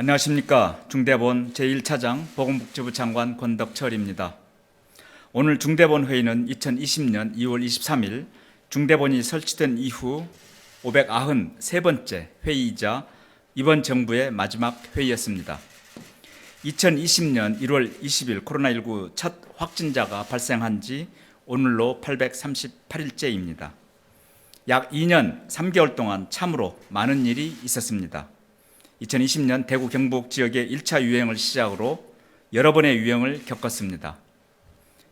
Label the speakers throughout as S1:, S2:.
S1: 안녕하십니까. 중대본 제1차장 보건복지부 장관 권덕철입니다. 오늘 중대본 회의는 2020년 2월 23일 중대본이 설치된 이후 593번째 회의이자 이번 정부의 마지막 회의였습니다. 2020년 1월 20일 코로나19 첫 확진자가 발생한 지 오늘로 838일째입니다. 약 2년 3개월 동안 참으로 많은 일이 있었습니다. 2020년 대구 경북 지역의 1차 유행을 시작으로 여러 번의 유행을 겪었습니다.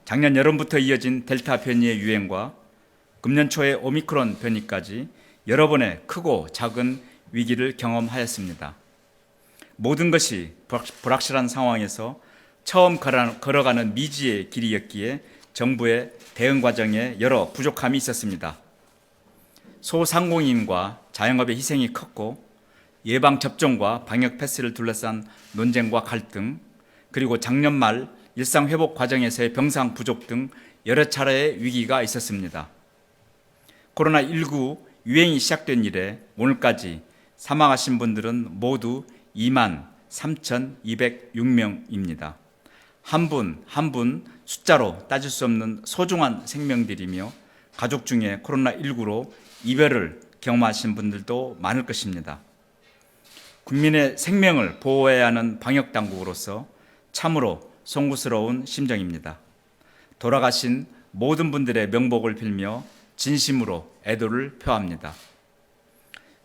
S1: 작년 여름부터 이어진 델타 변이의 유행과 금년 초의 오미크론 변이까지 여러 번의 크고 작은 위기를 경험하였습니다. 모든 것이 불확실한 상황에서 처음 걸어가는 미지의 길이었기에 정부의 대응 과정에 여러 부족함이 있었습니다. 소상공인과 자영업의 희생이 컸고 예방 접종과 방역 패스를 둘러싼 논쟁과 갈등, 그리고 작년 말 일상 회복 과정에서의 병상 부족 등 여러 차례의 위기가 있었습니다. 코로나19 유행이 시작된 이래 오늘까지 사망하신 분들은 모두 2만 3,206명입니다. 한 분, 한 분 숫자로 따질 수 없는 소중한 생명들이며 가족 중에 코로나19로 이별을 경험하신 분들도 많을 것입니다. 국민의 생명을 보호해야 하는 방역 당국으로서 참으로 송구스러운 심정입니다. 돌아가신 모든 분들의 명복을 빌며 진심으로 애도를 표합니다.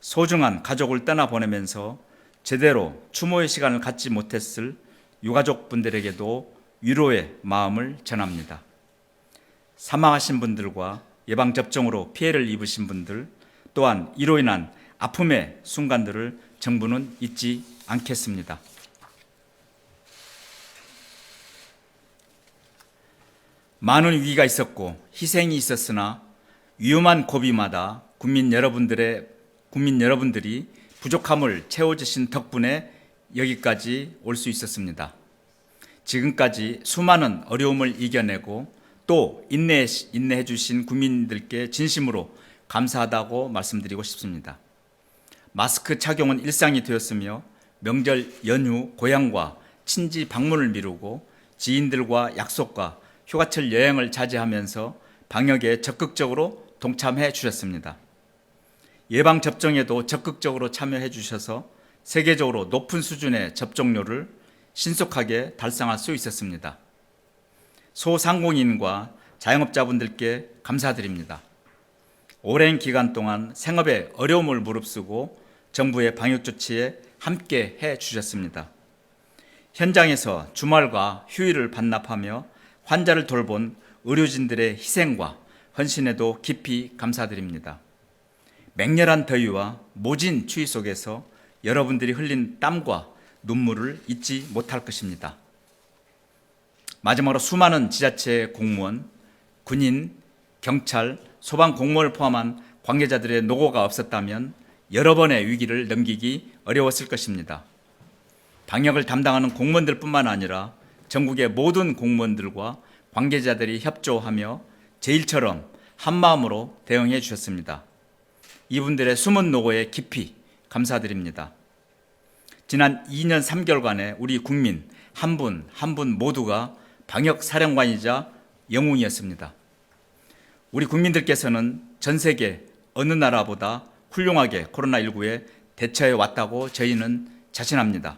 S1: 소중한 가족을 떠나 보내면서 제대로 추모의 시간을 갖지 못했을 유가족 분들에게도 위로의 마음을 전합니다. 사망하신 분들과 예방접종으로 피해를 입으신 분들 또한 이로 인한 아픔의 순간들을 정부는 잊지 않겠습니다. 많은 위기가 있었고 희생이 있었으나 위험한 고비마다 국민 여러분들의 국민 여러분들이 부족함을 채워주신 덕분에 여기까지 올 수 있었습니다. 지금까지 수많은 어려움을 이겨내고 또 인내, 인내해 주신 국민들께 진심으로 감사하다고 말씀드리고 싶습니다. 마스크 착용은 일상이 되었으며 명절 연휴 고향과 친지 방문을 미루고 지인들과 약속과 휴가철 여행을 자제하면서 방역에 적극적으로 동참해 주셨습니다. 예방 접종에도 적극적으로 참여해 주셔서 세계적으로 높은 수준의 접종률을 신속하게 달성할 수 있었습니다. 소상공인과 자영업자분들께 감사드립니다. 오랜 기간 동안 생업에 어려움을 무릅쓰고 정부의 방역 조치에 함께 해 주셨습니다. 현장에서 주말과 휴일을 반납하며 환자를 돌본 의료진들의 희생과 헌신에도 깊이 감사드립니다. 맹렬한 더위와 모진 추위 속에서 여러분들이 흘린 땀과 눈물을 잊지 못할 것입니다. 마지막으로 수많은 지자체 공무원, 군인, 경찰, 소방 공무원을 포함한 관계자들의 노고가 없었다면 여러 번의 위기를 넘기기 어려웠을 것입니다. 방역을 담당하는 공무원들뿐만 아니라 전국의 모든 공무원들과 관계자들이 협조하며 제 일처럼 한 마음으로 대응해 주셨습니다. 이분들의 숨은 노고에 깊이 감사드립니다. 지난 2년 3개월간의 우리 국민 한 분 한 분 모두가 방역 사령관이자 영웅이었습니다. 우리 국민들께서는 전 세계 어느 나라보다 훌륭하게 코로나19에 대처해 왔다고 저희는 자신합니다.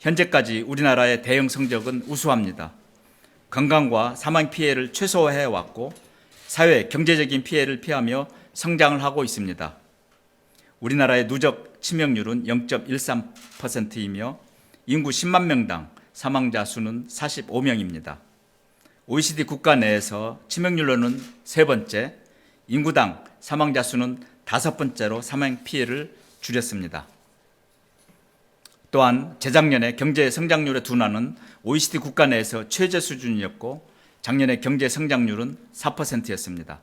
S1: 현재까지 우리나라의 대응 성적은 우수합니다. 건강과 사망 피해를 최소화해 왔고 사회 경제적인 피해를 피하며 성장을 하고 있습니다. 우리나라의 누적 치명률은 0.13%이며 인구 10만 명당 사망자 수는 45명입니다. OECD 국가 내에서 치명률로는 세 번째, 인구당 사망자 수는 다섯 번째로 사망 피해를 줄였습니다. 또한 재작년에 경제 성장률의 둔화는 OECD 국가 내에서 최저 수준이었고 작년에 경제 성장률은 4%였습니다.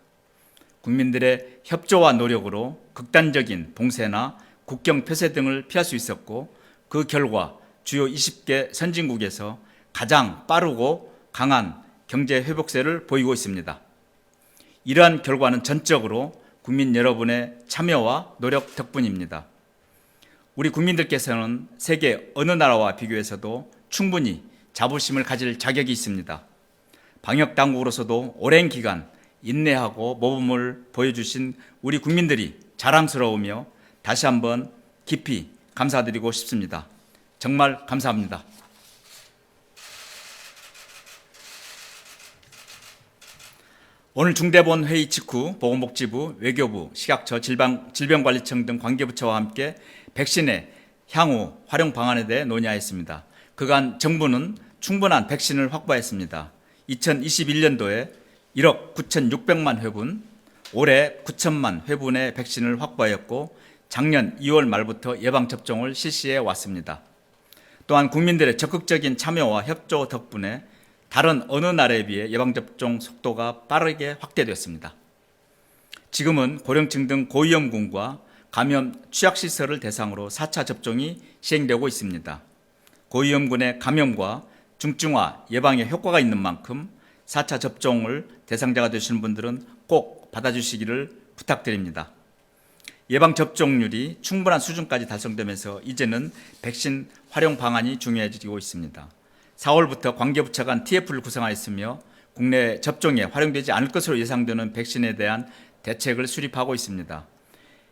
S1: 국민들의 협조와 노력으로 극단적인 봉쇄나 국경 폐쇄 등을 피할 수 있었고 그 결과 주요 20개 선진국에서 가장 빠르고 강한 경제 회복세를 보이고 있습니다. 이러한 결과는 전적으로 국민 여러분의 참여와 노력 덕분입니다. 우리 국민들께서는 세계 어느 나라와 비교해서도 충분히 자부심을 가질 자격이 있습니다. 방역 당국으로서도 오랜 기간 인내하고 모범을 보여주신 우리 국민들이 자랑스러우며 다시 한번 깊이 감사드리고 싶습니다. 정말 감사합니다. 오늘 중대본 회의 직후 보건복지부, 외교부, 식약처, 질병, 질병관리청 등 관계부처와 함께 백신의 향후 활용 방안에 대해 논의하였습니다. 그간 정부는 충분한 백신을 확보했습니다. 2021년도에 1억 9,600만 회분, 올해 9천만 회분의 백신을 확보하였고 작년 2월 말부터 예방 접종을 실시해 왔습니다. 또한 국민들의 적극적인 참여와 협조 덕분에 다른 어느 나라에 비해 예방접종 속도가 빠르게 확대되었습니다. 지금은 고령층 등 고위험군과 감염 취약시설을 대상으로 4차 접종이 시행되고 있습니다. 고위험군의 감염과 중증화 예방에 효과가 있는 만큼 4차 접종을 대상자가 되시는 분들은 꼭 받아주시기를 부탁드립니다. 예방 접종률이 충분한 수준까지 달성되면서 이제는 백신 활용 방안이 중요해지고 있습니다. 4월부터 관계부처 간 TF를 구성하였으며 국내 접종에 활용되지 않을 것으로 예상되는 백신에 대한 대책을 수립하고 있습니다.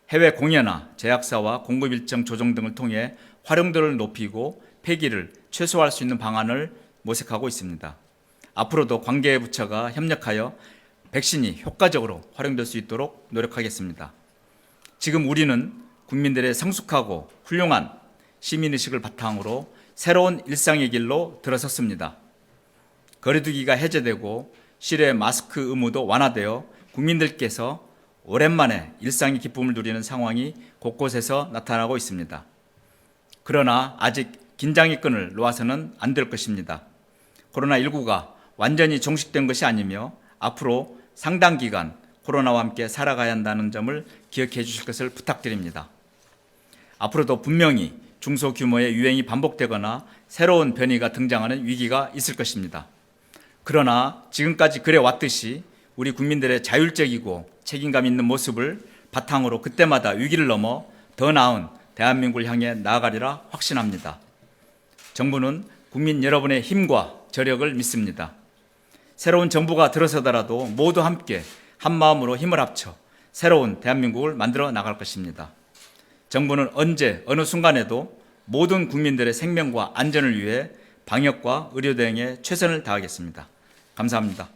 S1: 해외 공연화, 제약사와 공급 일정 조정 등을 통해 활용도를 높이고 폐기를 최소화할 수 있는 방안을 모색하고 있습니다. 앞으로도 관계 부처가 협력하여 백신이 효과적으로 활용될 수 있도록 노력하겠습니다. 지금 우리는 국민들의 성숙하고 훌륭한 시민의식을 바탕으로 새로운 일상의 길로 들어섰습니다. 거리두기가 해제되고 실외 마스크 의무도 완화되어 국민들께서 오랜만에 일상의 기쁨을 누리는 상황이 곳곳에서 나타나고 있습니다. 그러나 아직 긴장의 끈을 놓아서는 안 될 것입니다. 코로나19가 완전히 종식된 것이 아니며 앞으로 상당 기간 코로나와 함께 살아가야 한다는 점을 기억해 주실 것을 부탁드립니다. 앞으로도 분명히 중소규모의 유행이 반복되거나 새로운 변이가 등장하는 위기가 있을 것입니다. 그러나 지금까지 그래 왔듯이 우리 국민들의 자율적이고 책임감 있는 모습을 바탕으로 그때마다 위기를 넘어 더 나은 대한민국을 향해 나아가리라 확신합니다. 정부는 국민 여러분의 힘과 저력을 믿습니다. 새로운 정부가 들어서더라도 모두 함께 한 마음으로 힘을 합쳐 새로운 대한민국을 만들어 나갈 것입니다. 정부는 언제 어느 순간에도 모든 국민들의 생명과 안전을 위해 방역과 의료 대응에 최선을 다하겠습니다. 감사합니다.